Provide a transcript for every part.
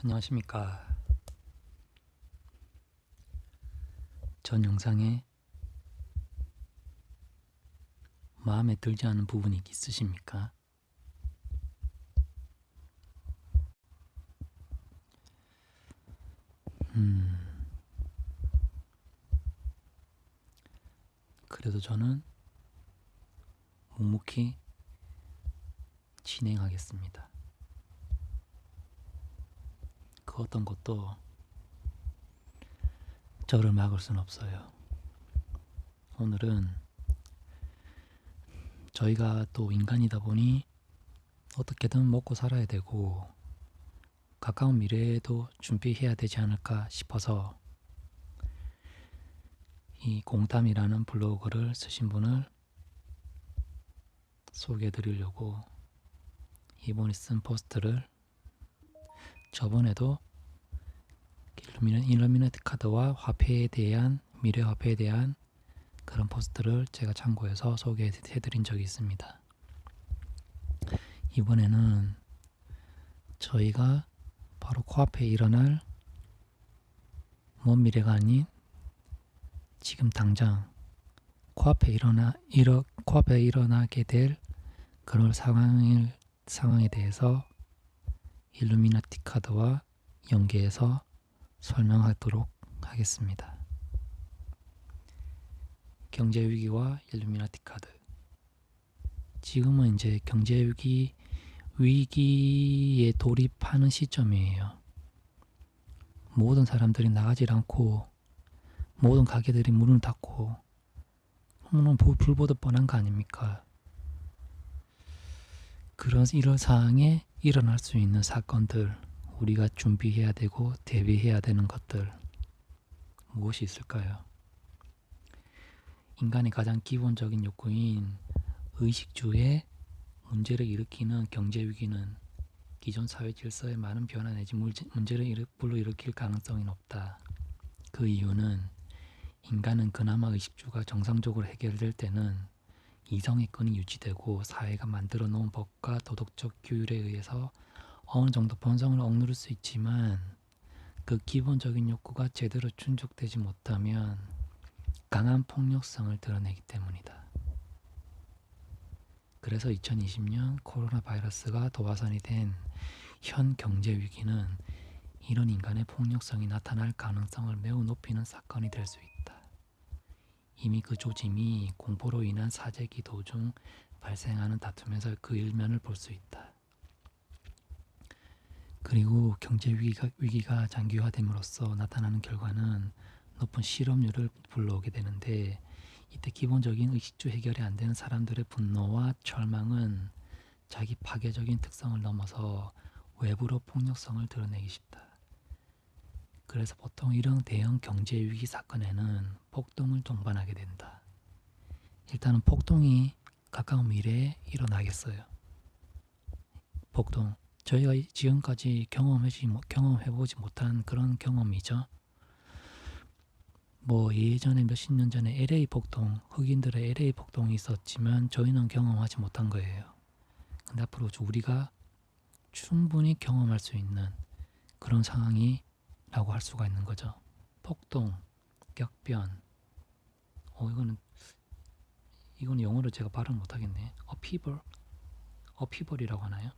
안녕하십니까. 전 영상에 마음에 들지 않은 부분이 있으십니까? 음, 그래도 저는 묵묵히 진행하겠습니다. 그 어떤 것도 저를 막을 순 없어요. 오늘은 저희가 또 인간이다 보니 어떻게든 먹고 살아야 되고 가까운 미래에도 준비해야 되지 않을까 싶어서 이 공담이라는 블로그를 쓰신 분을 소개해 드리려고 이번에 쓴 포스트를 저번에도 일루미나티 카드와 화폐에 대한 미래 화폐에 대한 그런 포스트를 제가 참고해서 소개해 드린 적이 있습니다. 이번에는 저희가 바로 코앞에 일어날 먼 미래가 아닌 지금 당장 코앞에 일어나 일어 코앞에 일어나게 될 그런 상황을 상황에 대해서 일루미나티 카드와 연계해서 설명하도록 하겠습니다. 경제 위기와 일루미나티 카드. 지금은 이제 경제 위기 위기에 돌입하는 시점이에요. 모든 사람들이 나가질 않고 모든 가게들이 문을 닫고 그러면 불보듯 뻔한 거 아닙니까? 그런 이런 상황에 일어날 수 있는 사건들 우리가 준비해야 되고 대비해야 되는 것들 무엇이 있을까요? 인간의 가장 기본적인 욕구인 의식주의 문제를 일으키는 경제 위기는 기존 사회 질서에 많은 변화 내지 문제를 불러일으킬 가능성이 높다. 그 이유는 인간은 그나마 의식주가 정상적으로 해결될 때는 이성의권이 유지되고 사회가 만들어 놓은 법과 도덕적 규율에 의해서 어느 정도 본성을 억누를 수 있지만 그 기본적인 욕구가 제대로 충족되지 못하면 강한 폭력성을 드러내기 때문이다. 그래서 2020년 코로나 바이러스가 도화선이 된 현 경제 위기는 이런 인간의 폭력성이 나타날 가능성을 매우 높이는 사건이 될 수 있다. 이미 그 조짐이 공포로 인한 사재기 도중 발생하는 다툼에서 그 일면을 볼 수 있다. 그리고 경제 위기가, 위기가 장기화됨으로써 나타나는 결과는 높은 실업률을 불러오게 되는데 이때 기본적인 의식주 해결이 안 되는 사람들의 분노와 절망은 자기 파괴적인 특성을 넘어서 외부로 폭력성을 드러내기 쉽다. 그래서 보통 이런 대형 경제 위기 사건에는 폭동을 동반하게 된다. 일단은 폭동이 가까운 미래에 일어나겠어요. 폭동. 저희가 지금까지 경험하지 경험해보지 못한 그런 경험이죠. 뭐 예전에 몇십 년 전에 LA 폭동, 흑인들의 LA 폭동이 있었지만 저희는 경험하지 못한 거예요. 근데 앞으로 우리가 충분히 경험할 수 있는 그런 상황이라고 할 수가 있는 거죠. 폭동, 격변. 어 이거는 이거는 영어로 제가 발음 못 하겠네. 어피벌, 어피벌이라고 하나요?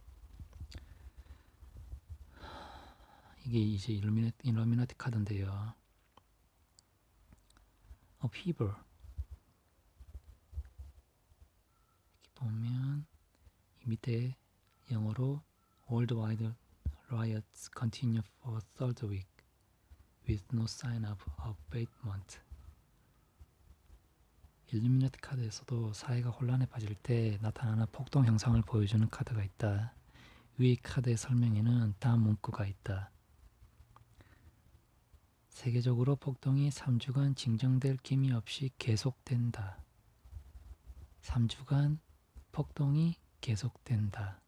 이게 이제 일루미나티, 일루미나티 카드인데요. 어피벌 이렇게 보면 이 밑에 영어로 Worldwide riots continue for third week with no sign of abatement. 일루미나티 카드에서도 사회가 혼란에 빠질 때 나타나는 폭동 현상을 보여주는 카드가 있다. 위 카드의 설명에는 다음 문구가 있다. 세계적으로 폭동이 3주간 징정될 기미 없이 계속된다. 3주간 폭동이 계속된다.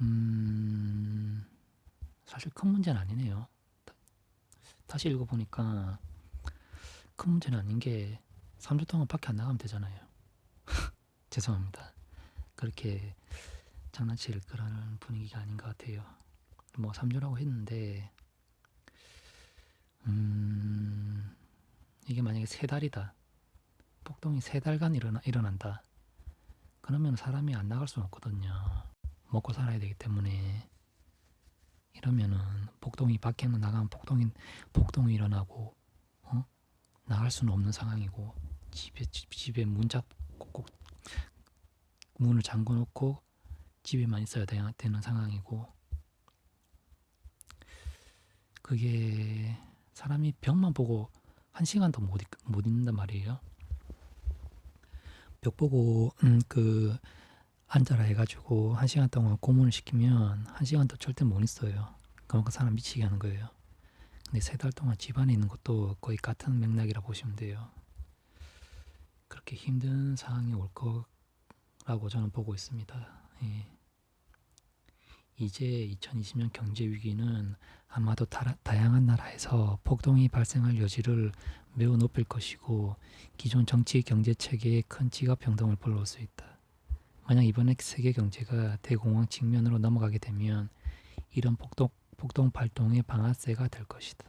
음, 사실 큰 문제는 아니네요. 다시 읽어보니까 큰 문제는 아닌 게 3주 동안 밖에 안 나가면 되잖아요. 죄송합니다. 그렇게 장난칠 그런 분위기가 아닌 것 같아요. 뭐 3주라고 했는데 음 이게 만약에 세 달이다. 폭동이 세 달간 일어나, 일어난다. 그러면 사람이 안 나갈 수는 없거든요. 먹고 살아야 되기 때문에. 이러면은 폭동이 밖에는 나가면 폭동이 폭동이 일어나고 어? 나갈 수는 없는 상황이고 집에 집, 집에 문 잡고 꼭 문을 잠궈 놓고 집에만 있어야 되- 되는 상황이고. 그게 사람이 벽만 보고 한 시간도 못, 있, 못 있는단 말이에요. 벽 보고 음, 그 앉아라 해가지고 한 시간 동안 고문을 시키면 한 시간도 절대 못 있어요. 그만큼 사람 미치게 하는 거예요. 근데 세 달 동안 집안에 있는 것도 거의 같은 맥락이라 보시면 돼요. 그렇게 힘든 상황이 올 거라고 저는 보고 있습니다. 예. 이제 2020년 경제 위기는 아마도 다, 다양한 나라에서 폭동이 발생할 여지를 매우 높일 것이고 기존 정치 경제 체계에 큰 지갑 변동을 불러올 수 있다. 만약 이번에 세계 경제가 대공황 직면으로 넘어가게 되면 이런 폭동, 폭동 발동의 방아쇠가 될 것이다.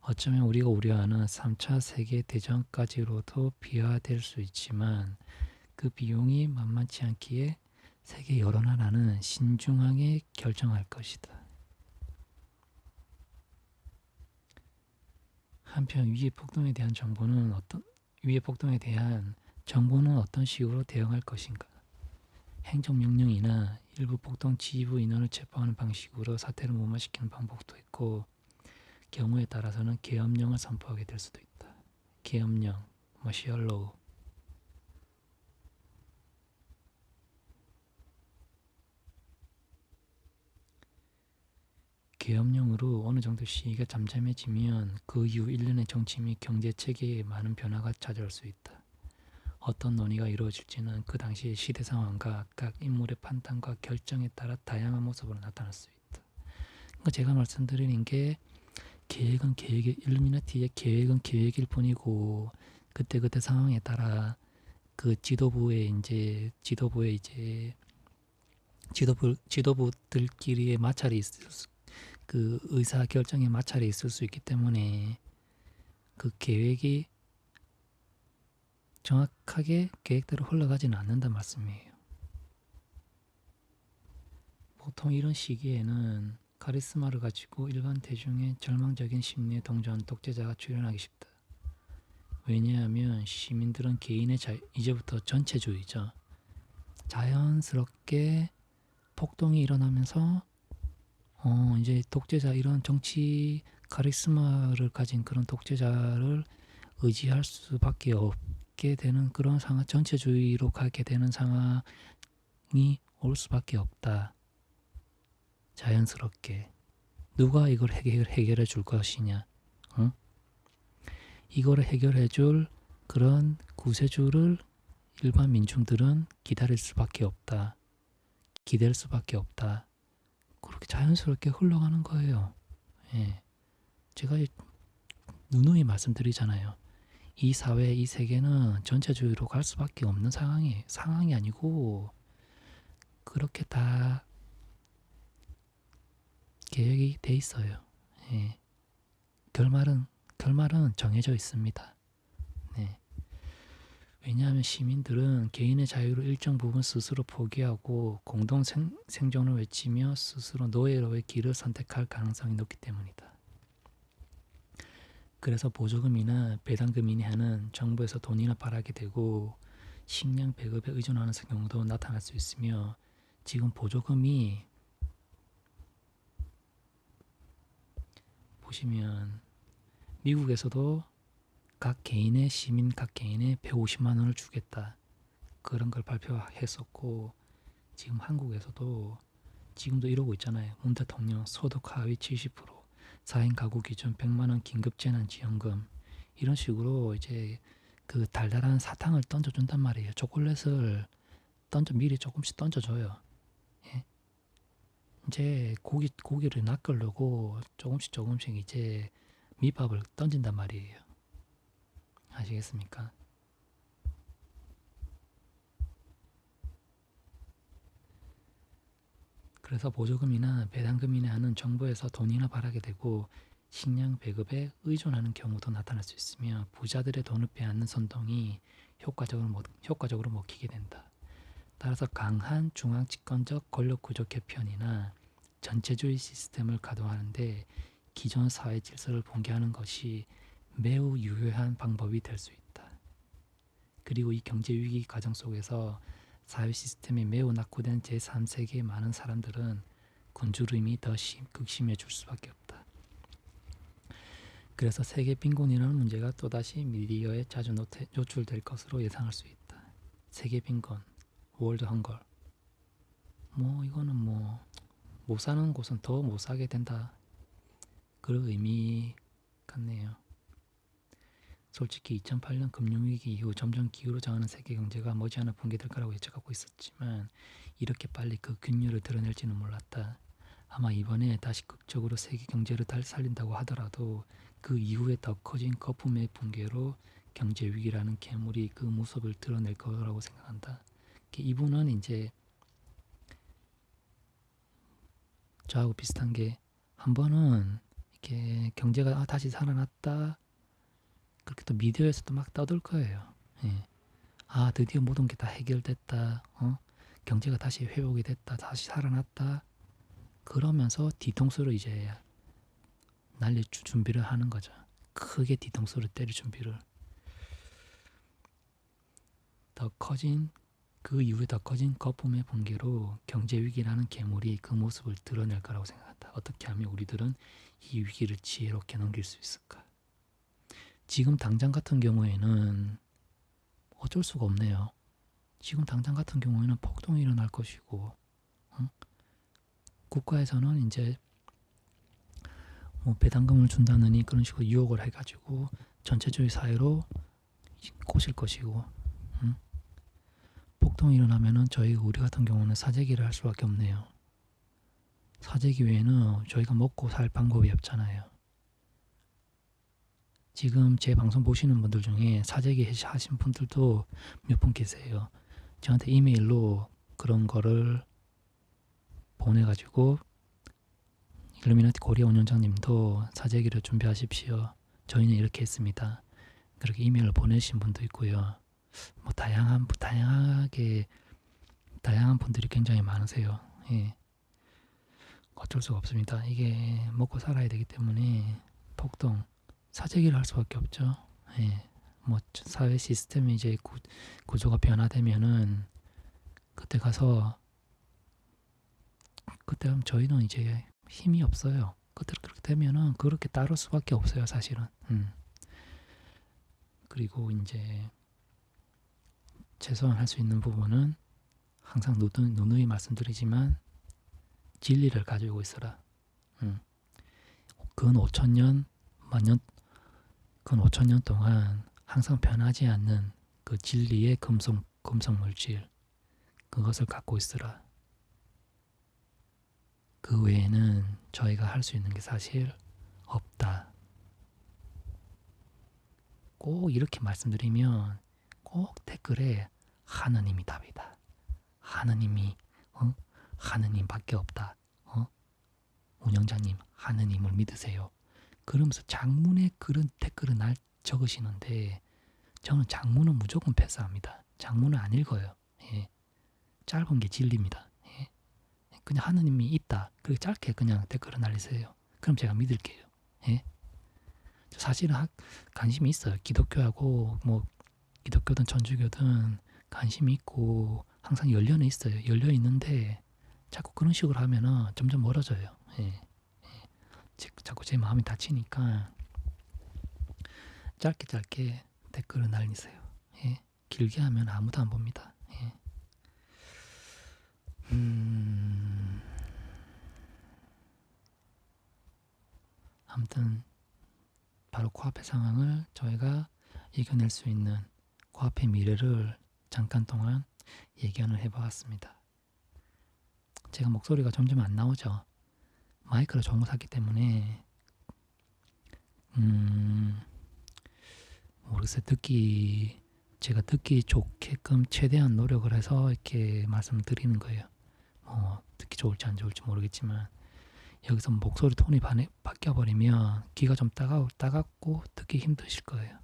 어쩌면 우리가 우려하는 3차 세계 대전까지로도 비화될 수 있지만 그 비용이 만만치 않기에 세계 여러 나라는 신중하게 결정할 것이다. 한편 위의 폭동에 대한 정보는 어떤 위의 폭동에 대한 정보는 어떤 식으로 대응할 것인가? 행정명령이나 일부 폭동 지휘부 인원을 체포하는 방식으로 사태를 무마시키는 방법도 있고 경우에 따라서는 계엄령을 선포하게 될 수도 있다. 계엄령, 머시얼로우 계엄령으로 어느 정도 시기가 잠잠해지면 그 이후 일련의 정치 및 경제 체계에 많은 변화가 찾아올 수 있다. 어떤 논의가 이루어질지는 그 당시의 시대 상황과 각 인물의 판단과 결정에 따라 다양한 모습으로 나타날 수 있다. 그러니까 제가 말씀드리는 게 계획은 계획의 일루미나티의 계획은 계획일 뿐이고 그때 그때 상황에 따라 그 지도부의 이제 지도부의 이제 지도부 지도부들끼리의 마찰이 있을 수, 그 의사 결정에 마찰이 있을 수 있기 때문에 그 계획이 정확하게 계획대로 흘러가지는 않는단 말씀이에요. 보통 이런 시기에는 카리스마를 가지고 일반 대중의 절망적인 심리에 동조한 독재자가 출연하기 쉽다. 왜냐하면 시민들은 개인의 자 이제부터 전체주의죠. 자연스럽게 폭동이 일어나면서 어 이제 독재자 이런 정치 카리스마를 가진 그런 독재자를 의지할 수밖에 없게 되는 그런 상황 전체주의로 가게 되는 상황이 올 수밖에 없다. 자연스럽게 누가 이걸 해결, 해결해 줄 것이냐 응? 이거를 해결해 줄 그런 구세주를 일반 민중들은 기다릴 수밖에 없다 기댈 수밖에 없다 그렇게 자연스럽게 흘러가는 거예요 예. 제가 누누이 말씀드리잖아요 이 사회 이 세계는 전체주의로 갈 수밖에 없는 상황이 상황이 아니고 그렇게 다 계획이 돼 있어요. 예. 결말은 결말은 정해져 있습니다. 네. 왜냐하면 시민들은 개인의 자유를 일정 부분 스스로 포기하고 공동 생, 생존을 외치며 스스로 노예로의 길을 선택할 가능성이 높기 때문이다. 그래서 보조금이나 배당금이니 하는 정부에서 돈이나 바라게 되고 식량 배급에 의존하는 경우도 나타날 수 있으며 지금 보조금이 보시면 미국에서도 각 개인의 시민 각 개인의 150만 원을 주겠다 그런 걸 발표했었고 지금 한국에서도 지금도 이러고 있잖아요. 문 대통령 소득 하위 70% 4인 가구 기준 100만 원 긴급 재난 지원금 이런 식으로 이제 그 달달한 사탕을 던져준단 말이에요. 초콜릿을 던져 미리 조금씩 던져줘요. 예? 이제 고기 고기를 낚으려고 조금씩 조금씩 이제 밑밥을 던진단 말이에요. 아시겠습니까? 그래서 보조금이나 배당금이나 하는 정부에서 돈이나 바라게 되고 식량 배급에 의존하는 경우도 나타날 수 있으며 부자들의 돈을 빼앗는 선동이 효과적으로 먹, 효과적으로 먹히게 된다. 따라서 강한 중앙 집권적 권력 구조 개편이나 전체주의 시스템을 가동하는데 기존 사회 질서를 붕괴하는 것이 매우 유효한 방법이 될 수 있다. 그리고 이 경제 위기 과정 속에서 사회 시스템이 매우 낙후된 제3세계의 많은 사람들은 굶주림이 더 심, 극심해 질 수밖에 없다. 그래서 세계 빈곤이라는 문제가 또다시 미디어에 자주 노태, 노출될 것으로 예상할 수 있다. 세계 빈곤, 월드 헝거. 뭐 이거는 뭐 못 사는 곳은 더 못 사게 된다. 그런 의미 같네요. 솔직히 2008년 금융위기 이후 점점 기울어져가는 세계 경제가 머지않아 붕괴될 거라고 예측하고 있었지만 이렇게 빨리 그 균열을 드러낼지는 몰랐다. 아마 이번에 다시 극적으로 세계 경제를 달 살린다고 하더라도 그 이후에 더 커진 거품의 붕괴로 경제 위기라는 괴물이 그 모습을 드러낼 거라고 생각한다. 이분은 이제 저하고 비슷한 게 한 번은 이렇게 경제가 아, 다시 살아났다 그렇게 또 미디어에서 도 막 떠들 거예요. 예. 아 드디어 모든 게 다 해결됐다. 어? 경제가 다시 회복이 됐다. 다시 살아났다. 그러면서 뒤통수를 이제 날릴 주- 준비를 하는 거죠. 크게 뒤통수를 때릴 준비를. 더 커진 그 이후에 더 커진 거품의 붕괴로 경제 위기라는 괴물이 그 모습을 드러낼 거라고 생각한다. 어떻게 하면 우리들은 이 위기를 지혜롭게 넘길 수 있을까? 지금 당장 같은 경우에는 어쩔 수가 없네요. 지금 당장 같은 경우에는 폭동이 일어날 것이고, 응? 국가에서는 이제 뭐 배당금을 준다느니 그런 식으로 유혹을 해가지고 전체주의 사회로 꼬실 것이고, 응? 폭동이 일어나면은 저희 우리 같은 경우는 사재기를 할 수밖에 없네요. 사재기 외에는 저희가 먹고 살 방법이 없잖아요. 지금 제 방송 보시는 분들 중에 사재기 하신 분들도 몇 분 계세요. 저한테 이메일로 그런 거를 보내가지고 일루미나티 코리아 운영장님도 사재기를 준비하십시오. 저희는 이렇게 했습니다. 그렇게 이메일을 보내신 분도 있고요. 뭐 다양한 다양하게 다양한 분들이 굉장히 많으세요. 예. 어쩔 수가 없습니다. 이게 먹고 살아야 되기 때문에 폭동 사재기를 할 수밖에 없죠. 예. 뭐 사회 시스템이 이제 구, 구조가 변화되면은 그때 가서 그때 하면 저희는 이제 힘이 없어요. 그때 그렇게 되면은 그렇게 따를 수밖에 없어요, 사실은. 음. 그리고 이제 최소한 할 수 있는 부분은 항상 누누이, 누누이 말씀드리지만 진리를 가지고 있어라. 음. 근 5천 년, 만년, 근 5천 년 동안 항상 변하지 않는 그 진리의 금속 금속 물질 그것을 갖고 있으라. 그 외에는 저희가 할 수 있는 게 사실 없다. 꼭 이렇게 말씀드리면 꼭 댓글에 하느님이 답이다. 하느님이 어? 하느님밖에 없다. 어? 운영자님 하느님을 믿으세요. 그러면서 장문에 그런 댓글을 날 적으시는데 저는 장문은 무조건 패스합니다. 장문은 안 읽어요. 예. 짧은 게 진리입니다. 예. 그냥 하느님이 있다. 그렇게 짧게 그냥 댓글을 날리세요. 그럼 제가 믿을게요. 예. 저 사실은 학, 관심이 있어요. 기독교하고 뭐 기독교든 천주교든 관심이 있고 항상 열려는 있어요. 열려 있는데 자꾸 그런 식으로 하면은 점점 멀어져요. 예. 자꾸 제 마음이 다치니까 짧게 짧게 댓글을 날리세요. 예. 길게 하면 아무도 안 봅니다. 예. 음. 아무튼 바로 코앞의 상황을 저희가 이겨낼 수 있는 코앞의 미래를 잠깐 동안 예견을 해보았습니다. 제가 목소리가 점점 안 나오죠. 마이크를 좋은 거 샀기 때문에 음 모르겠어요. 듣기 제가 듣기 좋게끔 최대한 노력을 해서 이렇게 말씀을 드리는 거예요. 뭐 듣기 좋을지 안 좋을지 모르겠지만 여기서 목소리 톤이 바뀌어 버리면 귀가 좀 따가 따갑고 듣기 힘드실 거예요.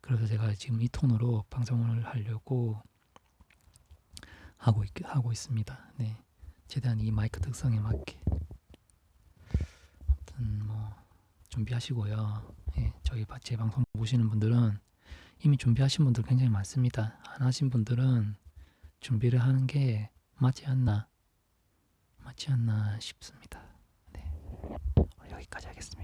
그래서 제가 지금 이 톤으로 방송을 하려고 하고 있, 하고 있습니다. 네, 최대한 이 마이크 특성에 맞게. 아무튼 뭐 준비하시고요. 예, 저희 바- 제 방송 보시는 분들은 이미 준비하신 분들 굉장히 많습니다. 안 하신 분들은 준비를 하는 게 맞지 않나 맞지 않나 싶습니다. 네, 여기까지 하겠습니다.